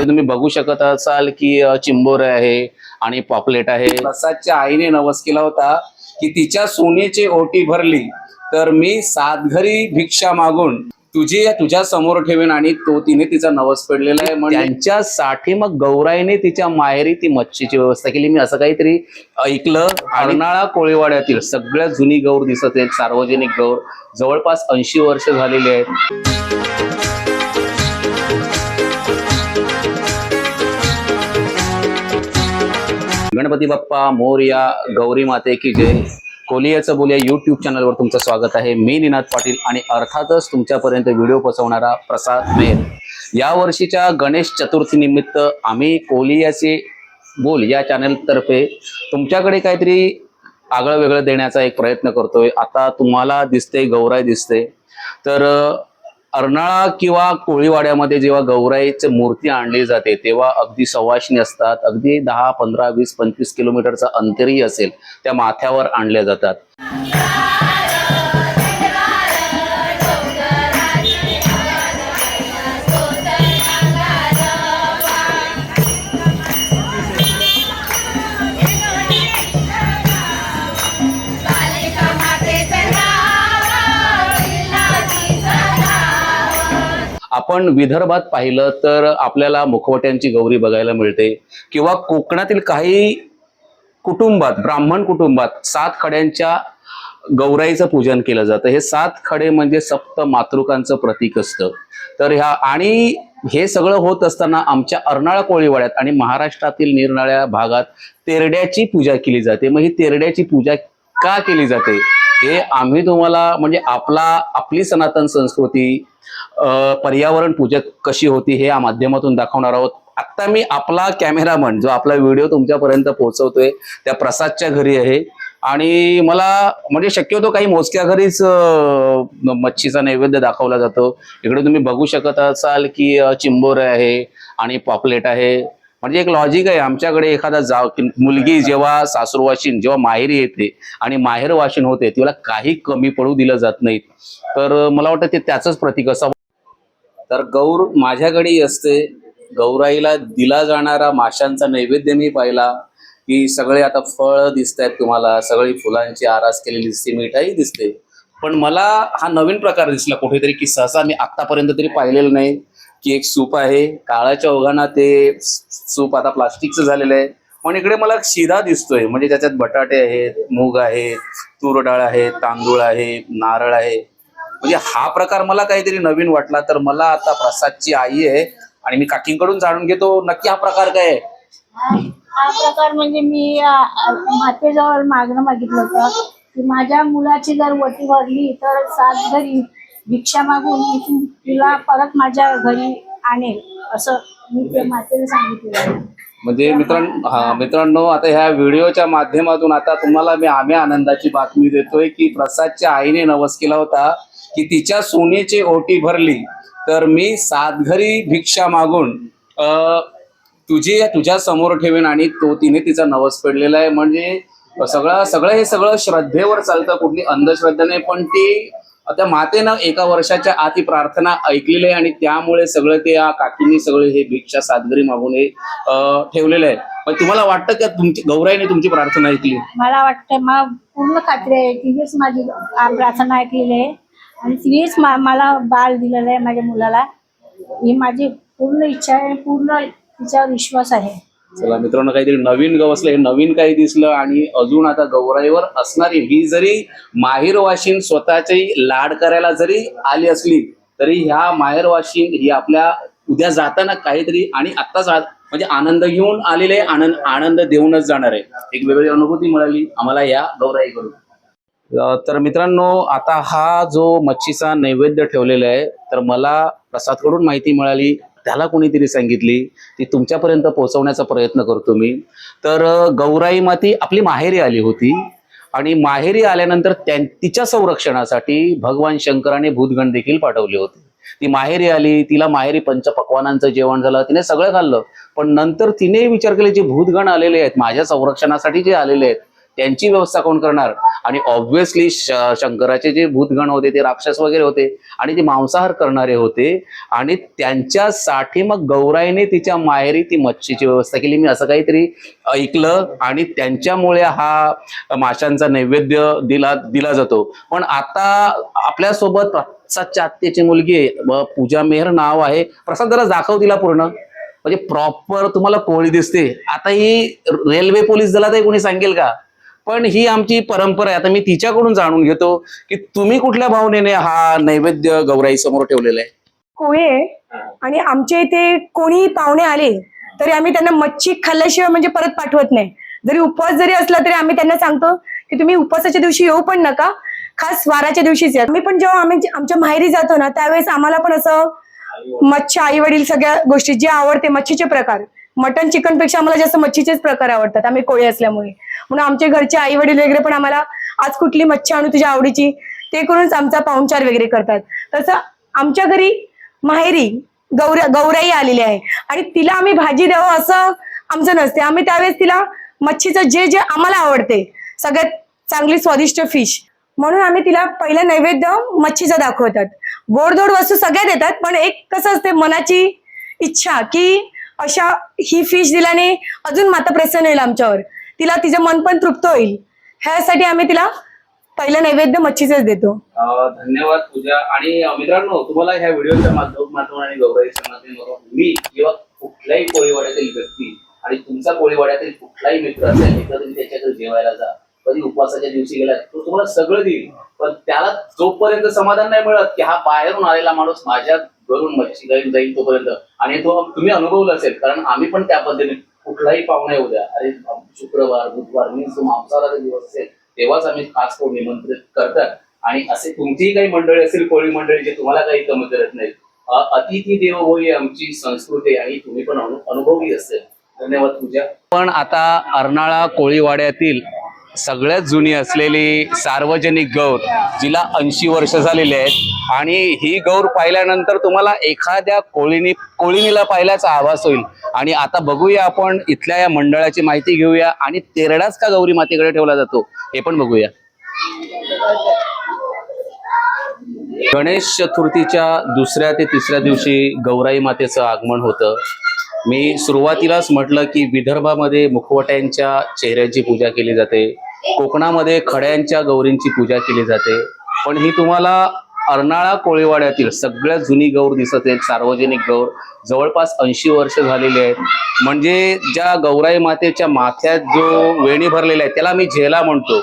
इकडे तुम्ही बघू शकत असाल की चिंबोरे आहे आणि पॉपलेट आहे. प्रसादच्या आईने नवस केला होता की तिच्या सोन्याची ओटी भरली तर मी सात घरी भिक्षा मागून तुझी तुझ्या समोर ठेवेन आणि तो तिने तिचा नवस फेडलेला आहे. म्हणजे त्यांच्यासाठी मग गौराईने तिच्या माहेरी ती मच्छीची व्यवस्था केली. मी असं काहीतरी ऐकलं. अर्नाळा कोळीवाड्यातील सगळ्यात जुनी गौर दिसत आहेत. सार्वजनिक गौर जवळपास ऐंशी वर्ष झालेली आहेत. गणपती बाप्पा मोरया गौरी माते की जय. कोलियाचं बोलिया युट्यूब चॅनलवर तुमचं स्वागत आहे. मी निनाद पाटील आणि अर्थातच तुमच्यापर्यंत व्हिडिओ पोहोचवणारा प्रसाद मेर या वर्षीच्या गणेश चतुर्थी निमित्त आम्ही कोलियाचे बोल या चॅनलतर्फे तुमच्याकडे काहीतरी आगळं वेगळं देण्याचा एक प्रयत्न करतोय. आता तुम्हाला दिसते गौराय दिसते तर अर्नाळा किंवा कोळीवाड्यामध्ये जेव्हा गौराईची मूर्ती आणली जाते तेव्हा अगदी सवाशणी असतात. अगदी दहा पंधरा वीस पंचवीस किलोमीटरचा अंतरही असेल त्या माथ्यावर आणल्या जातात. आपण विदर्भात पाहिलं तर आपल्याला मुखवट्यांची गौरी बघायला मिळते. किंवा कोकणातील काही कुटुंबात ब्राह्मण कुटुंबात सात खड्यांच्या गौराईचं पूजन केलं जातं. हे सात खडे म्हणजे सप्त मातृकांचं प्रतीक असतं. तर ह्या आणि हे सगळं होत असताना आमच्या अर्नाळा कोळीवाड्यात आणि महाराष्ट्रातील निरनाळ्या भागात तेरड्याची पूजा केली जाते. मग ही तेरड्याची पूजा का केली जाते? हे आम्ही तुम्हाला म्हणजे आपला आपली सनातन संस्कृती पर्यावरण पूजक कशी होती हे या माध्यमातून दाखवणार आहोत. आता मी आपला कॅमेरामन जो आपला व्हिडिओ तुमच्यापर्यंत पोहोचवतोय त्या प्रसादच्या घरी आहे. आणि मला म्हणजे शक्यतो काही मोजक्या घरीच मच्छीचा नैवेद्य दाखवला जातो. इकडे तुम्ही बघू शकत असाल की चिंबोर चिंबोरे आहे आणि पॉपलेट आहे. म्हणजे एक लॉजिक आहे आमच्याकडे एखादा जाव मुलगी जेव्हा सासूरवाशीन जेव्हा माहेरी येते आणि माहेर वाशिन होते तिला काही कमी पडू दिलं जात नाही. तर मला वाटतं ते त्याचंच प्रतीक असावं. तर गौर माझ्याकडेही असते. गौराईला दिला जाणारा माशांचा नैवेद्य मी पाहिला. की सगळे आता फळ दिसत आहेत तुम्हाला सगळी फुलांची आरास केलेली दिसते मिठाई दिसते. पण मला हा नवीन प्रकार दिसला कुठेतरी की सहसा मी आतापर्यंत तरी पाहिलेलं नाही. की एक सूप आहे काळाच्या ओघाना ते सूप आता प्लास्टिकचं झालेलं आहे. पण इकडे मला शिरा दिसतोय म्हणजे त्याच्यात बटाटे आहेत मूग आहेत तूर डाळ आहे तांदूळ आहे नारळ आहे. म्हणजे हा प्रकार मला काहीतरी नवीन वाटला तर मला आता प्रसादची आई आहे आणि मी काकींकडून जाणून घेतो नक्की हा प्रकार काय आहे. हा प्रकार म्हणजे मी मातेजवळ मागणं मागितलं होतं की माझ्या मुलाची जर वटी भरली तर सात घरी भिक्षा मागून मी तिला परत माझ्या घरी आणेल असं मी ते मातेला सांगितलं म्हणजे मित्रांनो हा मित्रांनो आता ह्या व्हिडिओच्या माध्यमातून आता तुम्हाला मी आम्ही आनंदाची बातमी देतोय की प्रसादच्या आईने नवस केला होता. की तिच्या सोन्याची ओटी भरली तर मी सात घरी भिक्षा मागून तुझी तुझ्या समोर ठेवेन आणि तो तिने तिचा नवस फेडलेला आहे. म्हणजे सगळं सगळं हे सगळं श्रद्धेवर चालतं कुठली अंधश्रद्धा नाही पण ती त्या मातेनं एका वर्षाच्या आत ही प्रार्थना ऐकलेली आहे आणि त्यामुळे सगळं ते या काकींनी सगळे हे भिक्षा सातगरी मागून हे ठेवलेलं आहे. पण तुम्हाला वाटतं का तुमची गौराईने तुमची प्रार्थना ऐकली? मला वाटतं मला पूर्ण खात्री आहे तिनेच माझी प्रार्थना ऐकलेली आहे. आणि तिनेच मला बाळ दिलेलं आहे माझ्या मुलाला. ही माझी पूर्ण इच्छा आहे पूर्ण तिच्यावर विश्वास आहे. चला मित्रांनो काहीतरी नवीन गवसलं हे नवीन काही दिसलं आणि अजून आता गौराईवर असणारी ही जरी माहेर वाशिन स्वतःची लाड करायला जरी आली असली तरी ह्या माहेर वाशिन ही आपल्या उद्या जाताना काहीतरी आणि आत्ताच म्हणजे आनंद घेऊन आलेले आहे, आनंद आनंद देऊनच जाणार आहे. एक वेगळी अनुभूती मिळाली आम्हाला या गौराईकडून तर मित्रांनो आता हा जो मच्छीचा नैवेद्य ठेवलेला आहे तर मला प्रसादकडून माहिती मिळाली त्याला कोणीतरी सांगितली ती तुमच्यापर्यंत पोहोचवण्याचा प्रयत्न करतो मी. तर गौराई माती आपली माहेरी आली होती आणि माहेरी आल्यानंतर तिच्या संरक्षणासाठी भगवान शंकराने भूतगण देखील पाठवले होते. ती माहेरी आली तिला माहेरी पंचपक्वानांचं जेवण झालं तिने सगळं खाल्लं. पण नंतर तिने विचार केले जे भूतगण आलेले आहेत माझ्या संरक्षणासाठी जे आलेले आहेत त्यांची व्यवस्था कोण करणार? आणि ऑब्व्हियसली शंकराचे जे भूतगण होते ते राक्षस वगैरे होते आणि ते मांसाहार करणारे होते आणि त्यांच्यासाठी मग गौराईने तिच्या माहेरी ती मच्छीची व्यवस्था केली. मी असं काहीतरी ऐकलं आणि त्यांच्यामुळे हा माशांचा नैवेद्य दिला दिला जातो. पण आता आपल्यासोबत प्रसादच्या आत्याची मुलगी आहे. पूजा मेहर नाव आहे. प्रसाद जरा दाखव तिला पूर्ण. म्हणजे प्रॉपर तुम्हाला कोळी दिसते. आता ही रेल्वे पोलीस दलात कोणी सांगेल का? पण ही आमची परंपरा आहे. आता मी तिच्याकडून जाणून घेतो की तुम्ही कुठल्या भावनेने हा नैवेद्य गौराई समोर ठेवलेला आहे? कोळी आहे आणि आमच्या इथे कोणी पाहुणे आले तरी आम्ही त्यांना मच्छी खाल्ल्याशिवाय म्हणजे परत पाठवत नाही. जरी उपवास जरी असला तरी आम्ही त्यांना सांगतो की तुम्ही उपवासाच्या दिवशी येऊ पण नका खास वाराच्या दिवशीच या. मी पण जेव्हा आम्ही आमच्या माहेरी जातो ना त्यावेळेस आम्हाला पण असं मच्छी आई वडील सगळ्या गोष्टी जे आवडते मच्छीचे प्रकार. मटन चिकनपेक्षा आम्हाला जास्त मच्छीचेच प्रकार आवडतात. आम्ही कोळी असल्यामुळे. म्हणून आमचे घरचे आई वडील वगैरे पण आम्हाला आज कुठली मच्छी आणू तुझ्या आवडीची ते करूनच आमचा पाहुणचार वगैरे करतात. तसं आमच्या घरी माहेरी गौऱ्या गौराई आलेली आहे. आणि तिला आम्ही भाजी द्यावं असं आमचं नसते. आम्ही त्यावेळेस तिला मच्छीचं जे जे आम्हाला आवडते सगळ्यात चांगली स्वादिष्ट फिश म्हणून आम्ही तिला पहिलं नैवेद्य मच्छीचं दाखवतात. गोडधोड वस्तू सगळ्या देतात पण एक कसं असते मनाची इच्छा की अशा ही फिश दिल्याने अजून माता प्रसन्न होईल आमच्यावर. तिला तिचं मन पण तृप्त होईल. ह्यासाठी आम्ही तिला पहिलं नैवेद्य मच्छीचेच देतो. धन्यवाद पूजा. आणि मित्रांनो तुम्हाला ह्या व्हिडिओच्या माध्यम माध्यमातून आणि मी किंवा कुठल्याही कोळीवाड्यातील व्यक्ती आणि तुमचा कोळीवाड्यातील कुठलाही मित्र असेल एकदा तुम्ही त्याच्याकडे जेवायला जा कधी उपवासाच्या दिवशी गेला तो तुम्हाला सगळं देईल. पण त्याला जोपर्यंत समाधान नाही मिळत की हा बाहेरून आलेला माणूस माझ्या घरून मच्छी जाईल तोपर्यंत. आणि तो तुम्ही अनुभवलं असेल कारण आम्ही पण त्या पद्धतीने कुठलाही पाहुणा येऊ द्या. अरे शुक्रवार बुधवार मीन्स मांसाहाराचा दिवस असेल तेव्हाच आम्ही खास करून निमंत्रित करतात. आणि असे तुमचीही काही मंडळी असेल कोळी मंडळी जे तुम्हाला काही कमी करत नाहीत अतिथी देवो ही आमची संस्कृती आणि तुम्ही पण अनु- असेल. धन्यवाद पूजा. पण आता अर्नाळा कोळीवाड्यातील सगळ्यात जुनी असलेली सार्वजनिक गौर जिला ऐंशी वर्ष झालेली आहेत. आणि ही गौर पाहिल्यानंतर तुम्हाला एखाद्या कोळीनी कोळीनीला पाहिल्याचा आभास होईल. आणि आता बघूया आपण इथल्या या मंडळाची माहिती घेऊया. आणि तेरडाच का गौरी मातेकडे ठेवला जातो? हे पण बघूया. गणेश चतुर्थीच्या दुसऱ्या ते तिसऱ्या दिवशी गौराई मातेचं आगमन होतं. मी सुरुवातीलाच म्हटलं की विदर्भामध्ये मुखवट्यांच्या चेहऱ्याची पूजा केली जाते. कोकणामध्ये खड्यांच्या गौरींची पूजा केली जाते. पण ही तुम्हाला अर्नाळा कोळीवाड्यातील सगळ्यात जुनी गौर दिसत आहेत सार्वजनिक गौर. जवळपास ऐंशी वर्ष झालेली आहेत. म्हणजे ज्या गौराई मातेच्या माथ्यात जो वेणी भरलेला आहे त्याला मी झेला म्हणतो.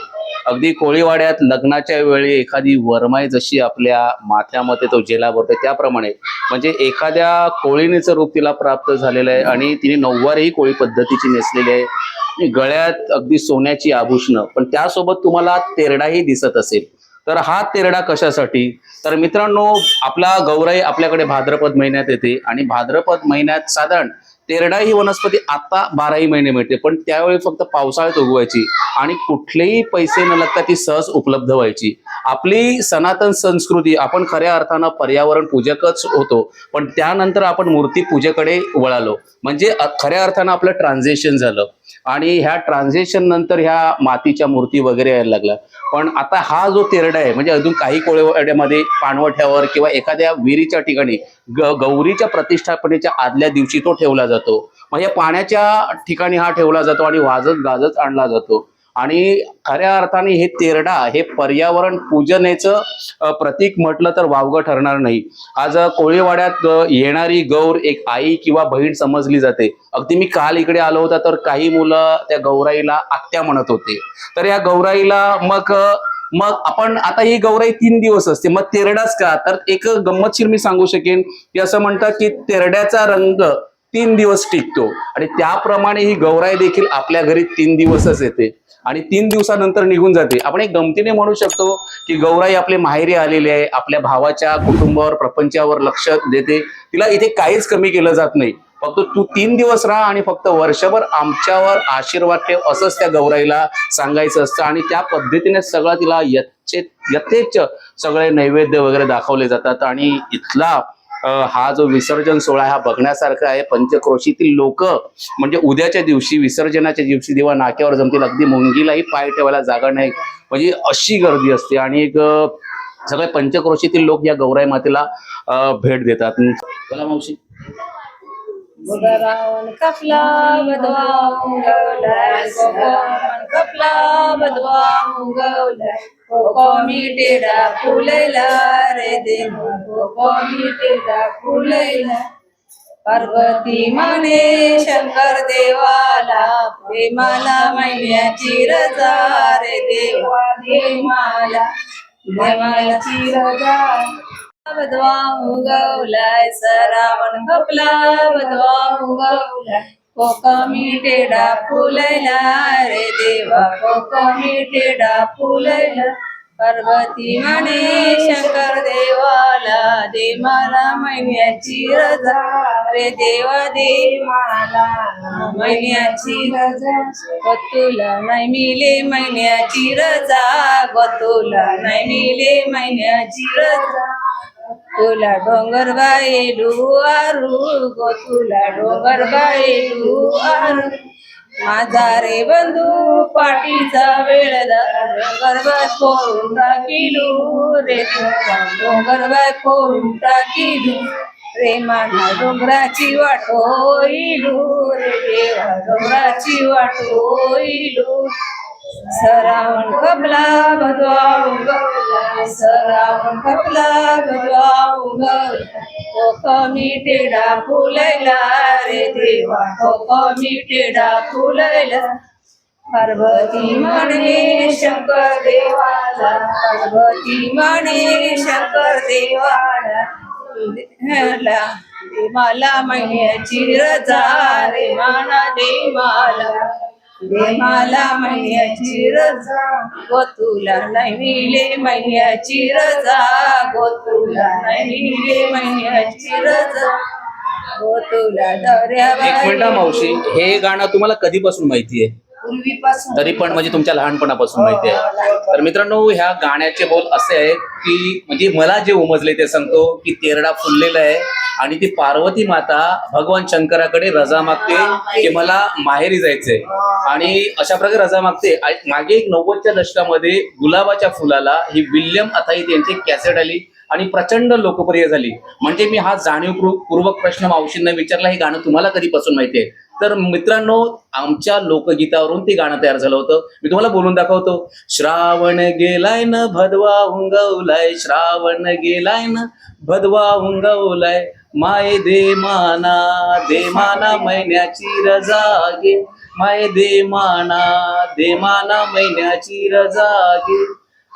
अगदी कोळीवाड्यात लग्नाच्या वेळी एखादी वरमाई जशी आपल्या माथ्यामध्ये तो जेला भरतो त्याप्रमाणे म्हणजे एखाद्या कोळीणीचं रूप तिला प्राप्त झालेलं आहे आणि तिने नऊवारही कोळी पद्धतीची नेसलेली आहे. गळ्यात अगदी सोन्याची आभूषणं पण त्यासोबत तुम्हाला तेरडाही दिसत असेल. तर हा तेरडा कशासाठी? तर मित्रांनो आपला गौराई आपल्याकडे भाद्रपद महिन्यात येते आणि भाद्रपद महिन्यात साधारण तेरडा ही वनस्पती आता बाराही महिने मिळते पण त्यावेळी फक्त पावसाळ्यात उगवायची आणि कुठलेही पैसे न लागता ती सहज उपलब्ध व्हायची. आपली सनातन संस्कृती आपण खऱ्या अर्थानं पर्यावरण पूजकच होतो पण त्यानंतर आपण मूर्ती पूजेकडे वळालो. म्हणजे खऱ्या अर्थानं आपलं ट्रान्झेक्शन झालं. आणि ह्या ट्रान्झेक्शन नंतर ह्या मातीच्या मूर्ती वगैरे यायला लागल्या. पण आता हा जो तेरडा आहे म्हणजे अजून काही कोळेवाड्यामध्ये पाणवठ्यावर किंवा एखाद्या विहिरीच्या ठिकाणी गौरीच्या प्रतिष्ठापनेच्या आदल्या दिवशी तो ठेवला जातो. म्हणजे पाण्याच्या ठिकाणी हा ठेवला जातो आणि वाजत गाजत आणला जातो. आणि खऱ्या अर्थाने हे तेरडा हे पर्यावरण पूजनेचं प्रतीक म्हटलं तर वावगं ठरणार नाही. आज कोळीवाड्यात येणारी गौर एक आई किंवा बहीण समजली जाते. अगदी मी काल इकडे आलो होता तर काही मुलं त्या गौराईला आत्या म्हणत होते. तर या गौराईला मग मग आपण आता ही गौराई तीन दिवस असते. मग तेरडाच का? तर एक गंमतशीर मी सांगू शकेन की असं म्हणतात की तेरड्याचा रंग तीन दिवस टिकतो. आणि त्याप्रमाणे ही गौराई देखील आपल्या घरी तीन दिवसच येते. आणि तीन दिवसानंतर निघून जाते. आपण एक गमतीने म्हणू शकतो की गौराई आपले माहेरी आलेली आहे आपल्या भावाच्या कुटुंबावर प्रपंचावर लक्ष देते. तिला इथे काहीच कमी केलं जात नाही. फक्त तू तीन दिवस राहा आणि फक्त वर्षभर आमच्यावर आशीर्वाद ठेव असंच त्या गौराईला सांगायचं असतं. आणि त्या पद्धतीने सगळं तिला यथेच यथेच सगळे नैवेद्य वगैरे दाखवले जातात. आणि इथला हा जो विसर्जन सोहळा हा बघण्यासारखा आहे. पंचक्रोशीतील लोक म्हणजे उद्याच्या दिवशी विसर्जनाच्या दिवशी दिवा नाक्यावर जमतील अगदी मुंगीलाही पाय ठेवायला जागा नाही. म्हणजे अशी गर्दी असते. आणि एक सगळे पंचक्रोशीतील लोक या गौराई मातेला भेट देतात. मला मावशी. रावण कपला बदवा मुंगवलाय कोकण कपला बदवा मुंगवलाय कोको टेडा फुलैला रे देव कोको मिटेडा फुलैला पार्वती म्हणे शंकर देवाला प्रेमाला महिन्याची रजा रे देवा देवाला देवाची रजा बदवा उगवलाय सरावण कपला बदवा उगवलाय कोकमी टेडा फुलला रे देवा कोकमी टेडा फुलैला. पार्वती म्हणे शंकर देवाला दे मला महिन्याची रजा. रे देवा दे मला महिन्याची रजा. गोतुला नाही मिले महिन्याची रजा गोतुला नाही मिले महिन्याची रजा. तुला डोंगर बायलू आरू गो तुला डोंगर बायलू आरू. माझा रे बंधू पाठीचा वेळ डोंगर बाय फोडून टाकिलू रे डोंगर बाय फोडून टाकिलू रे. माझा डोंगराची वाट होईलू रे देवा. डोंगराची वाट होईलू सरावण कपला भगवा उगवला सरावण कपला भगवा उगवला कोकमी टेडा फुलैला रे देवा कोकमी टेडा फुलैला. पार्वती म्हणे शंकर देवाला पार्वती म्हणे शंकर देवाला. मला महिन्याची रजा रे माना दे मला दे मला महिन्याची रजा गो तुला नाही मिले महिन्याची रजा गो तुला रजा गो तुला दर्या एक मिनिट हा, मावशी हे गाणं तुम्हाला कधीपासून माहिती आहे पूर्वीपासून. तरी पण म्हणजे तुमच्या लहानपणापासून माहिती आहे तर मित्रांनो ह्या गाण्याचे बोल असे आहेत की म्हणजे मला जे उमजले ते सांगतो की तेरडा फुललेला आहे. आणि ती पार्वती माता भगवान शंकराकडे रजा मागते की मला माहेरी जायचंय. आणि अशा प्रकारे रजा मागते. मागे एक नव्वदच्या दशकामध्ये गुलाबाच्या फुलाला ही विल्यम अथाईत यांची कॅसेट आली आणि प्रचंड लोकप्रिय झाली. म्हणजे मी हा जाणीवपूर्वक प्रश्न मावशींना विचारला हे गाणं तुम्हाला कधीपासून माहिती आहे तर मित्रांनो आमच्या लोकगीतावरून ते गाणं तयार झालं होतं. मी तुम्हाला बोलून दाखवतो. श्रावण गेलाय न भदवा उंगवलाय. श्रावण गेलाय न भदवा उंगवलाय. माय दे माना दे माना महिन्याची रजा घे. माय दे माना दे माना महिन्याची रजा घे.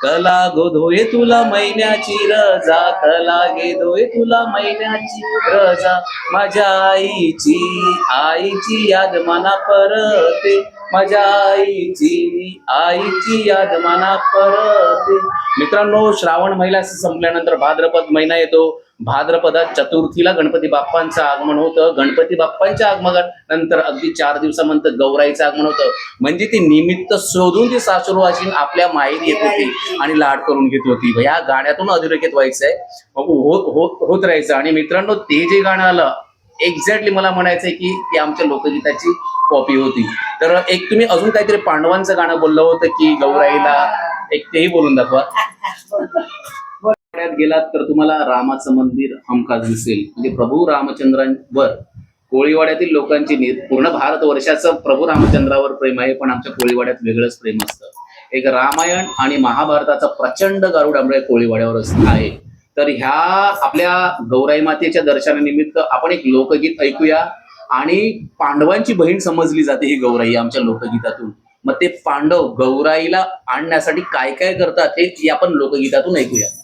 कला गो धोये तुला महिन्याची रजा कला गे धोये तुला महिन्याची रजा. माझ्या आईची आईची याद मना परते. माझ्या आईची आईची याद मना परते. मित्रांनो श्रावण महिला संपल्यानंतर भाद्रपद महिना येतो. भाद्रपदात चतुर्थीला गणपती बाप्पांचं आगमन होतं. गणपती बाप्पांच्या आगमनानंतर अगदी चार दिवसानंतर गौराईचं आगमन होतं. म्हणजे ती निमित्त शोधून ती सासुरवाशी आपल्या माहेरी येत होती आणि लाड करून घेत होती. या गाण्यातून अधोरेखित व्हायचंय. मग होत होत होत राहायचं. आणि मित्रांनो ते जे गाणं आलं एक्झॅक्टली मला म्हणायचंय की ती आमच्या लोकगीताची कॉपी होती. तर एक तुम्ही अजून काहीतरी पांडवांचं गाणं बोललं होतं की गौराईला? एक तेही बोलून दाखवा. गेलात तर तुम्हाला रामाचं मंदिर हमखास दिसेल. म्हणजे प्रभू रामचंद्रांवर कोळीवाड्यातील लोकांची नि- पूर्ण भारतवर्षाचं प्रभू रामचंद्रावर प्रेम आहे पण आमच्या कोळीवाड्यात वेगळंच प्रेम असतं. एक रामायण आणि महाभारताचा प्रचंड गारुड आमच्या कोळीवाड्यावर आहे. तर ह्या आपल्या गौराई मातेच्या दर्शनानिमित्त आपण एक लोकगीत ऐकूया आणि पांडवांची बहीण समजली जाते ही गौराई आमच्या लोकगीतातून. मग ते पांडव गौराईला आणण्यासाठी काय काय करतात हे आपण लोकगीतातून ऐकूया.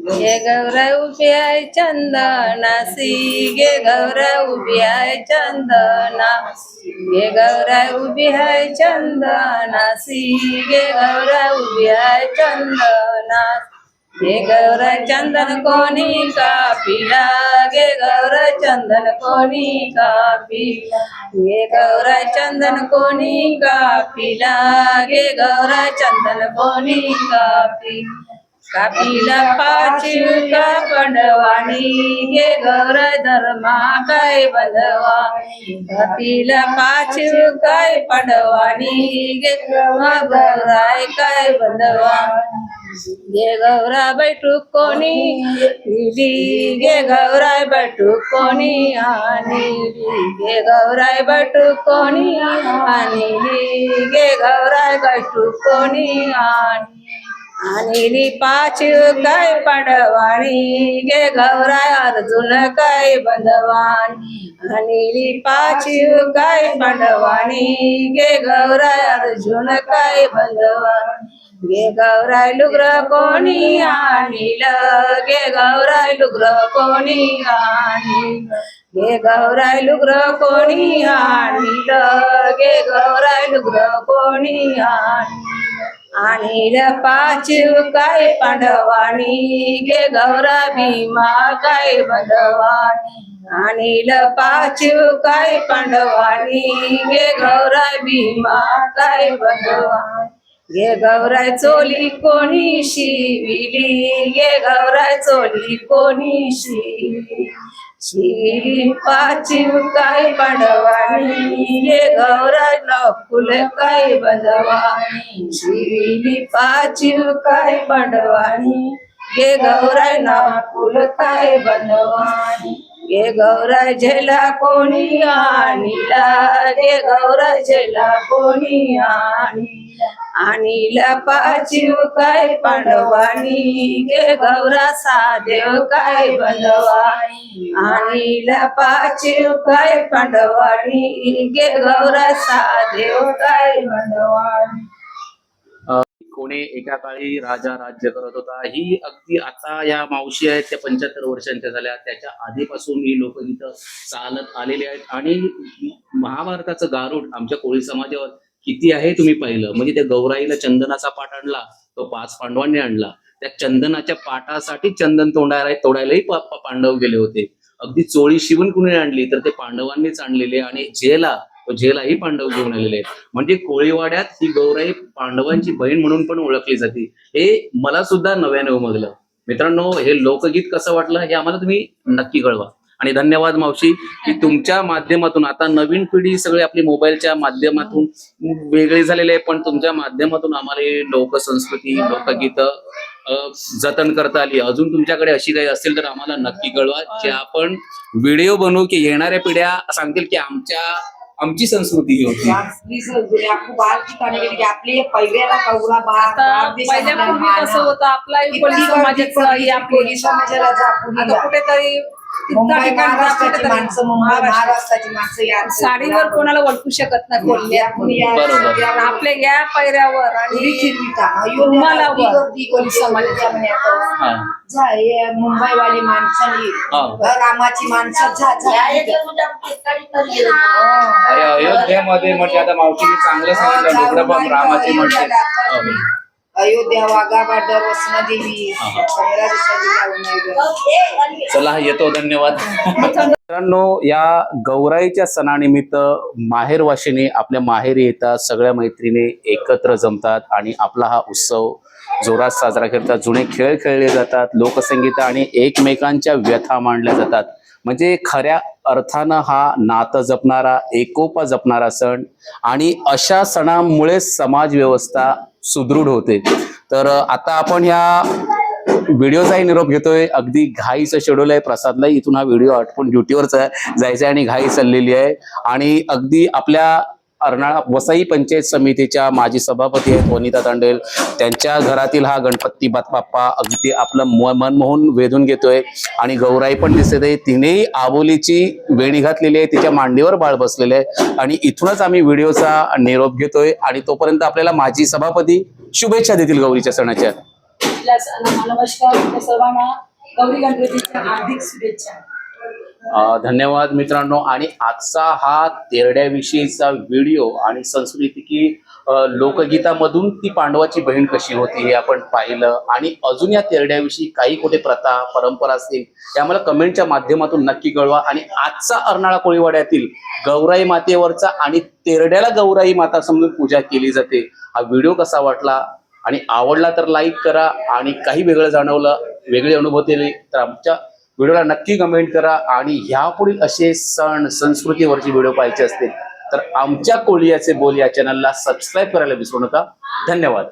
गे गौरा उभी आहे चंदनासी गे गौरा उभी आहे चंदना गे गौरा उभी आहे चंदनासी गे गौरा उभी आहे चंदना गे गौर चंदन कोणी कापिला गे गौर चंदन कोणी कापिला गे गौर चंदन कोणी कापिला गे गौर चंदन कोणी कापिला कपिला पाचीव का पंडवाणी? गे गौराय धर्मा काय बंधवा कपिला पाचीव काय पंडवाणी? गे गौराय काय बंधवा गे गौरा बैठू कोणी दिली गे गौराय बैठू कोणी आणि गे गौराय बैठू कोणी आणि गे गौराय बैठू कोणी आणि आणि पाचीव काय पडवाणी? गे गौराय अर्जुन काय बंधवाणी आणि पाचीव काय पडवाणी? गे गौराय अर्जुन काय बंधवाणी गे गौराय लुग्र कोणी आणील? गे गौराय लुग्र कोणी आणील? गे गौराय लुग्र कोणी आणील? गे गौराय लुग्र कोणी आणील? आणि पाचिव काय पांडवानी गे गौरा भीमा काय बंधवाणी आणि पाचिव काय पांडवानी गे गौरा भीमा काय बंधवाणी गे गौराय चोली कोणी शिविली गे गौराय चोली कोणी शिविली. शिविली काय पडवाणी ये गौराय फुल काय बंधवाणी शिविली काय पडवाणी ये गौराय फुल काय बंधवाणी ये गौरा झेला कोणी आणीला? रे गौरा झेला कोणी आणीला? आणीला पाचीव काय पांडवानी? गे गौरा सादेव काय बंदवाणी आणीला पाचीव काय पांडवानी? गे गौरा सादेव काय बंदवाणी कोणी एका काळी राजा राज्य करत होता. ही अगदी आता या मावशी आहेत त्या पंच्याहत्तर वर्षांच्या झाल्या. त्याच्या आधीपासून ही लोकगीतं चालत आलेली आहेत. आणि महाभारताचं गारुड आमच्या कोळी समाजावर किती आहे तुम्ही पाहिलं? म्हणजे त्या गौराईला चंदनाचा पाठ आणला तो पाच पांडवांनी आणला. त्या चंदनाच्या पाठासाठी चंदन तोंडायला तोडायलाही पांडव गेले होते. अगदी चोळी शिवून कुणी आणली तर ते पांडवांनीच आणलेले. आणि जेला जेलाही पांडव घेऊन आलेले आहेत. म्हणजे कोळीवाड्यात ही गौराई पांडवांची बहीण म्हणून पण ओळखली जाते. हे मला सुद्धा नव्याने उमगलं. मित्रांनो हे लोकगीत कसं वाटलं हे आम्हाला तुम्ही नक्की कळवा. आणि धन्यवाद मावशी की तुमच्या माध्यमातून आता नवीन पिढी सगळी आपली मोबाईलच्या माध्यमातून वेगळी झालेली आहे पण तुमच्या माध्यमातून आम्हाला हे लोकसंस्कृती लोकगीत जतन करता आली. अजून तुमच्याकडे अशी काही असेल तर आम्हाला नक्की कळवा. जे आपण व्हिडिओ बनवू की येणाऱ्या पिढ्या सांगतील की आमच्या आमची संस्कृती ही होती. आपली बाल ठिकाणी गेली की आपली पहिल्याला आता पहिल्यापूर्वी कसं होतं आपला कोळी समाजाचं हे आपली कोळी समाजाला आता कुठेतरी मुंबई महाराष्ट्राची माणसं मुंबई महाराष्ट्र. महाराष्ट्राची माणसं या साडीवर कोणाला ओळखू शकत नाही. बरोबर. आपल्या या पैऱ्यावर आणि. हा. मुंबईवाली माणसांनी हा. रामाची माणसं जा जा अरे अयोध्येमध्ये म्हणजे आता मावशीने चांगलं सांगितलं रामाची म्हणते. अयोध्या वसना देवी चला येतो धन्यवाद. मित्रांनो या गौराईच्या सणानिमित्त माहेरवाशिनी आपल्या माहेरी येतात सगळ्या मैत्रिणी एकत्र जमतात आणि आपला हा उत्सव जोरात साजरा करतात. जुने खेळ खेळले जातात लोकसंगीत आणि एकमेकांच्या व्यथा मांडल्या जातात. म्हणजे खऱ्या अर्थानं हा नातं जपणारा एकोपा जपणारा सण आणि अशा सणामुळे समाज व्यवस्था सुदृढ होते. तर आता आपण ह्या व्हिडिओचाही निरोप घेतोय. अगदी घाईचं शेड्यूल आहे. प्रसादला इथून हा व्हिडिओ आटपून ड्युटीवर जायचा आहे. आणि घाई चाललेली आहे. आणि अगदी आपल्या अर्नाळा वसई पंचायत समितीच्या माजी सभापती आहेत वनिता तांडेल. त्यांच्या घरातील हा गणपती बाप्पा अगदी आपलं म- मन मोहून वेधून घेतोय. आणि गौराई पण दिसत आहे. तिनेही आबोलीची वेणी घातलेली आहे. तिच्या मांडीवर बाळ बसलेले आहे. आणि इथूनच आम्ही व्हिडिओचा निरोप घेतोय. आणि तोपर्यंत आपल्याला माजी सभापती शुभेच्छा देतील गौरीच्या सणाच्या. नमस्कार. सर्वांना गौरी गणपतीच्या हार्दिक शुभेच्छा. धन्यवाद मित्रांनो. आणि आजचा हा तेरड्याविषयीचा व्हिडिओ आणि संस्कृती की लोकगीतामधून ती पांडवाची बहीण कशी होती हे आपण पाहिलं. आणि अजून या तेरड्याविषयी काही कुठे प्रथा परंपरा असतील ते आम्हाला कमेंटच्या माध्यमातून नक्की कळवा. आणि आजचा अर्नाळा कोळीवाड्यातील गौराई मातेवरचा आणि तेरड्याला गौराई माता समजून पूजा केली जाते. हा व्हिडिओ कसा वाटला? आणि आवडला तर लाईक करा. आणि काही वेगळं जाणवलं वेगळी अनुभव दिले तर आमच्या व्हिडिओला नक्की कमेंट करा आणि ह्यापुढील असे सण संस्कृतीवरचे व्हिडिओ पाहिजे असतील तर आमच्या कोळियाचे बोल या चॅनलला सबस्क्राईब करायला विसरू नका. धन्यवाद.